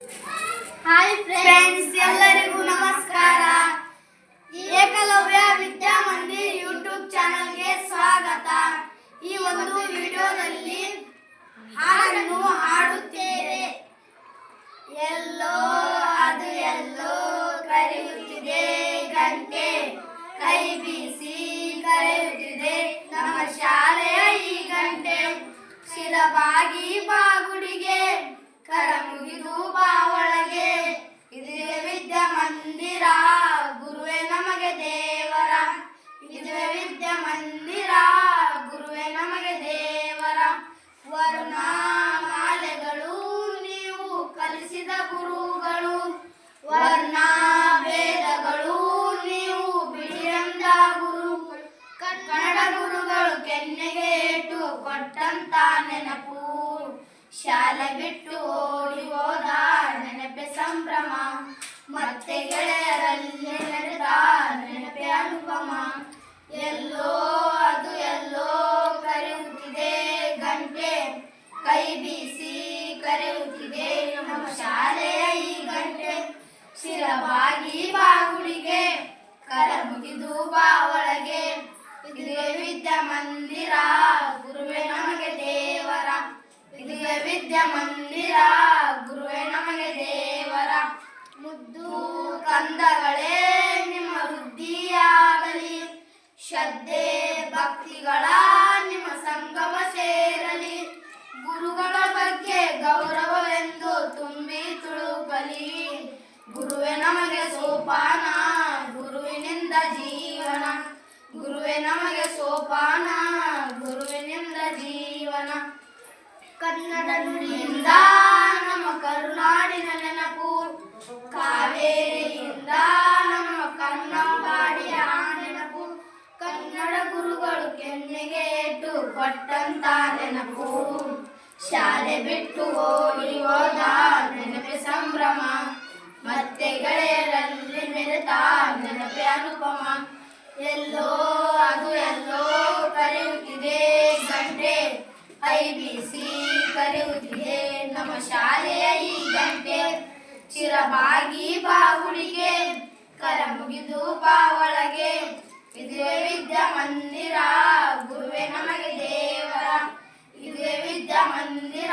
Hi friends ಎಲ್ಲರಿಗೂ ನಮಸ್ಕಾರ. Eklavya Vidyamandir YouTube ಚಾನಲ್ಗೆ ಸ್ವಾಗತ. ಈ ಒಂದು ವಿಡಿಯೋದಲ್ಲಿ ಹಾಡನ್ನು ಹಾಡುತ್ತೇವೆ. ಎಲ್ಲೋ ಅದು ಎಲ್ಲೋ ಕರೆಯುತ್ತಿದೆ, ಗಂಟೆ ಕೈ ಬೀಸಿ ಕರೆಯುತ್ತಿದೆ. ನಮ್ಮ ಶಾಲೆಯ ಈ ಗಂಟೆ ಶಿರಬಾಗಿ ಬಾಗುಡಿಗೆ. ಕೊಟ್ಟಂತ ನೆನಪು. ಶಾಲೆ ಬಿಟ್ಟು ಓಡಿ ಹೋದ ನೆನಪೆ ಸಂಭ್ರಮ. ಮತ್ತೆ ಗೆಳೆಯರಲ್ಲಿ ನಡೆದ ನೆನಪೆ ಅನುಪಮ. ಎಲ್ಲೋ ಅದು ಎಲ್ಲೋ ಕರೆಯುತ್ತಿದೆ ಗಂಟೆ. ಕೈ ಬೀಸಿ ಕರೆಯುತ್ತಿದೆ ನಮ್ಮ ಶಾಲೆಯ ಈ ಗಂಟೆ. ಶಿರವಾಗಿ ಬಾಗುಡಿಗೆ ಕರ ಮುಗಿದು ಬಾ ಒಳಗೆ. ವಿದ್ಯಾ ಮಂದಿರ. ಮುದ್ದು ಕಂದಗಳೇ ನಿಮ್ಮ ವೃದ್ಧಿಯಾಗಲಿ. ಶ್ರದ್ಧೆ ಭಕ್ತಿಗಳ ನಿಮ್ಮ ಸಂಗಮ ಸೇರಲಿ. ಗುರುಗಳ ಬಗ್ಗೆ ಗೌರವವೆಂದು ತುಂಬಿ ತುಳುಕಲಿ ಗುರುವೇ ನಮಗೆ ಸೋಪಾನ, ಗುರುವಿನಿಂದ ಜೀವನ. ಗುರುವೇ ನಮಗೆ ಸೋಪಾನ, ಗುರುವಿನಿಂದ ಜೀವನ. ಕನ್ನಡ ನುಡಿಯಿಂದ ನಮ್ಮ ಕಾವೇರಿಯಿಂದ ನಮ್ಮ ಕನ್ನಂಬಾಡಿಯ ನೆನಪು ಕನ್ನಡ ಗುರುಗಳು ಕೆನ್ನೆಗೆ ಏಟು ಕೊಟ್ಟಂತ ನೆನಪು ಶಾಲೆ ಬಿಟ್ಟು ಓಡಿ ಹೋದ ನೆನಪೆ ಸಂಭ್ರಮ. ಮತ್ತೆ ಗೆಳೆಯರಲ್ಲಿ ಮೆರೆತ ನೆನಪೆ ಅನುಪಮ. ಎಲ್ಲೋ ಅದು ಎಲ್ಲೋ ಕರೆಯುತ್ತಿದೆ ಗಂಟೆ. ಐ ಬಿ ಸಿ ಕರೆಯುತ್ತಿದೆ ನಮ್ಮ ಶಾಲೆಯ ಈ ಚಿರಬಾಗಿ ಬಾಗುಡಿಗೆ ಕರ ಮುಗಿದು ಬಾ ಒಳಗೆ ಇದುವೆ ವಿದ್ಯಾ ಮಂದಿರ, ಗುರುವೇ ನಮಗೆ ದೇವರ. ಇದುವೆ ವಿದ್ಯಾ ಮಂದಿರ,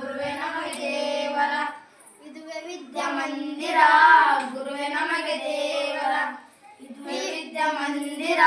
ಗುರುವೇ ನಮಗೆ ದೇವರ. ಇದುವೆ ವಿದ್ಯಾ ಮಂದಿರ, ಗುರುವೇ ನಮಗೆ ದೇವರ. ಇದುವೆ ವಿದ್ಯಾ ಮಂದಿರ